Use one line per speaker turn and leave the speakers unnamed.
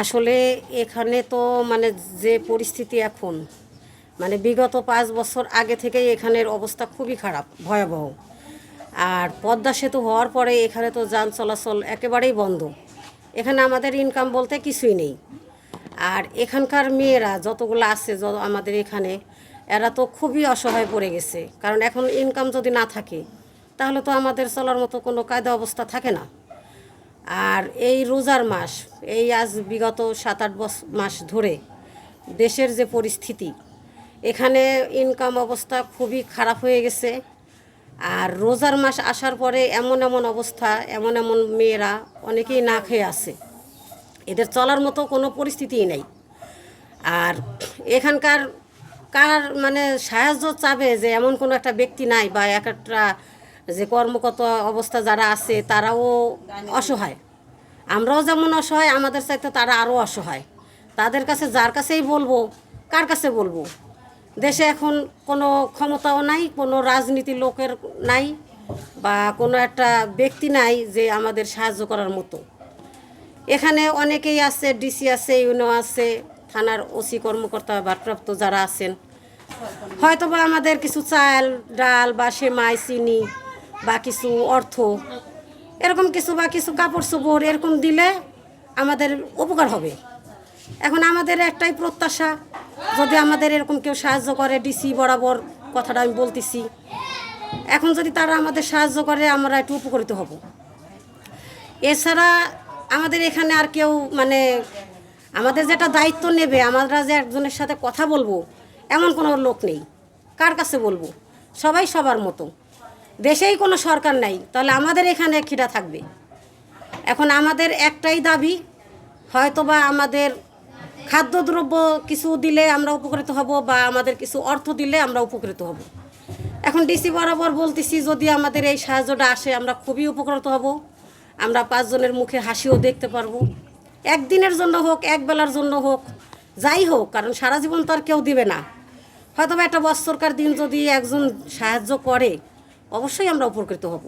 আসলে এখানে তো মানে যে পরিস্থিতি এখন মানে বিগত পাঁচ বছর আগে থেকেই এখানের অবস্থা খুবই খারাপ, ভয়াবহ। আর পদ্মা সেতু হওয়ার পরে এখানে তো যান চলাচল একেবারেই বন্ধ। এখানে আমাদের ইনকাম বলতে কিছুই নেই। আর এখানকার মেয়েরা যতগুলো আছে যত আমাদের এখানে, এরা তো খুবই অসহায় পড়ে গেছে। কারণ এখন ইনকাম যদি না থাকে, তাহলে তো আমাদের চলার মতো কোনো কায়দা অবস্থা থাকে না। আর এই রোজার মাস, এই আজ বিগত সাত আট মাস ধরে দেশের যে পরিস্থিতি, এখানে ইনকাম অবস্থা খুবই খারাপ হয়ে গেছে। আর রোজার মাস আসার পরে এমন এমন অবস্থা, এমন এমন মেয়েরা অনেকেই না খেয়ে আছে। এদের চলার মতো কোনো পরিস্থিতিই নেই। আর এখানকার কার মানে সাহায্য চাবে যে এমন কোনো একটা ব্যক্তি নাই বা এক একটা যে কর্মকত অবস্থা যারা আছে, তারাও অসহায়। আমরাও যেমন অসহায়, আমাদের চাইতে তারা আরও অসহায়। তাদের কাছে যার কাছেই বলব, কার কাছে বলব? দেশে এখন কোনো ক্ষমতাও নাই, কোনো রাজনীতি লোকের নাই, বা কোনো একটা ব্যক্তি নাই যে আমাদের সাহায্য করার মতো। এখানে অনেকেই আছে ডিসি আছে, ইউনো আছে, থানার ওসি কর্মকর্তা ভারপ্রাপ্ত যারা আছেন। হয়তো বা আমাদের কিছু চাল, ডাল বা সেমাই, চিনি বা কিছু অর্থ, এরকম কিছু বা কিছু কাপড় চোপড় এরকম দিলে আমাদের উপকার হবে। এখন আমাদের একটাই প্রত্যাশা, যদি আমাদের এরকম কেউ সাহায্য করে, ডিসি বরাবর কথাটা আমি বলতেছি, এখন যদি তারা আমাদের সাহায্য করে, আমরা একটু উপকৃত হব। এছাড়া আমাদের এখানে আর কেউ মানে আমাদের যেটা দায়িত্ব নেবে, আমরা যে একজনের সাথে কথা বলব, এমন কোনো লোক নেই। কার কাছে বলব? সবাই সবার মতো। দেশেই কোনো সরকার নাই, তাহলে আমাদের এখানে খিটা থাকবে? এখন আমাদের একটাই দাবি, হয়তোবা আমাদের খাদ্যদ্রব্য কিছু দিলে আমরা উপকৃত হব বা আমাদের কিছু অর্থ দিলে আমরা উপকৃত হব। এখন ডিসি বরাবর বলতেছি, যদি আমাদের এই সাহায্যটা আসে, আমরা খুবই উপকৃত হব। আমরা পাঁচজনের মুখে হাসিও দেখতে পারব। একদিনের জন্য হোক এক বেলার জন্য হোক, যাই হোক, কারণ সারা জীবন তো আর কেউ দিবে না। হয়তো একটা বৎসরকার দিন যদি একজন সাহায্য করে অবশ্যই আমরা উপকৃত হব।